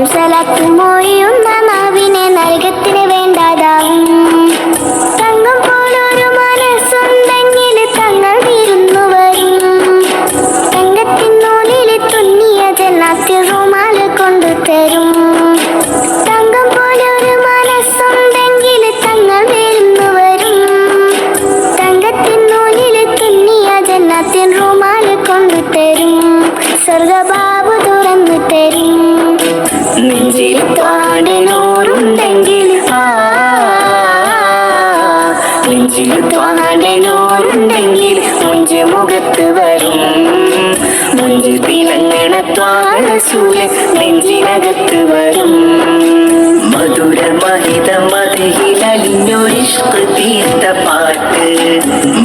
സ്വയം സലാത്തും മൊഴിയുന്ന മാവിനെ നരകത്തിന് വേണ്ടാതാവും. തങ്കം പോലൊരു മനസ്സും തങ്ങിൽ തങ്ങൾ വരും. തങ്കത്തിനുള്ളിൽ തുന്നിയ ജനാത്തിൽ റൂമാൽ കൊണ്ടു തരും മുഖത്ത് വരും. നെഞ്ചിനകത്ത് വരും. മധുര മഹിത മതിയിലലിഞ്ഞൊരിഷ്കൃ തീർത്ത പാട്ട്.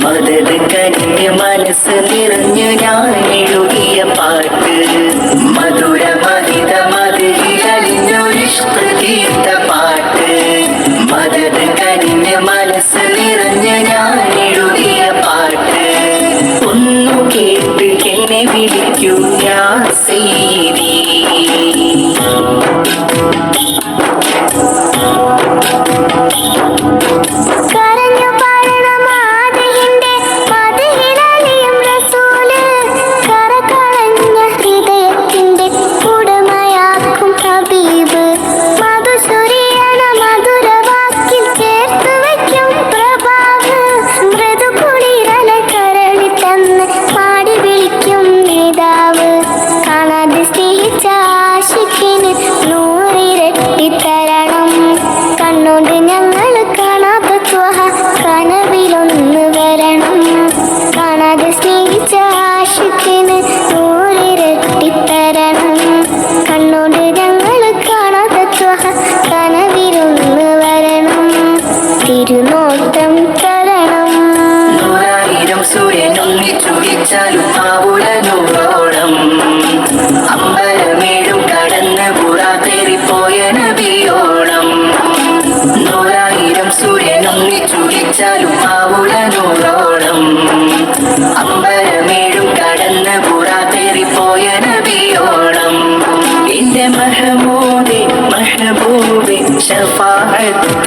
മതത് കരിഞ്ഞ് മനസ്സ് നിറഞ്ഞു ഞാൻ എഴുതിയ പാട്ട്. you, ya Hasee. തരണം കണ്ണോണ്ട് ഞങ്ങൾ കാണാത്ത ത്വഹ കനവിലൊന്ന് വരണം. കാണാതെ സ്നേഹിച്ച ആശുക്കിന് നൂറിരട്ടി തരണം കണ്ണോണ്ട് ഞങ്ങൾ കാണാത്ത ത്വഹ കനവിലൊന്ന് വരണം. തിരുനോട്ടം തരണം. നൂറായിരം സൂര്യനൊന്നിച്ചു വിളിച്ചാലും ആ ഉടനൂറോളം അമ്പ 也不比鲜花还多。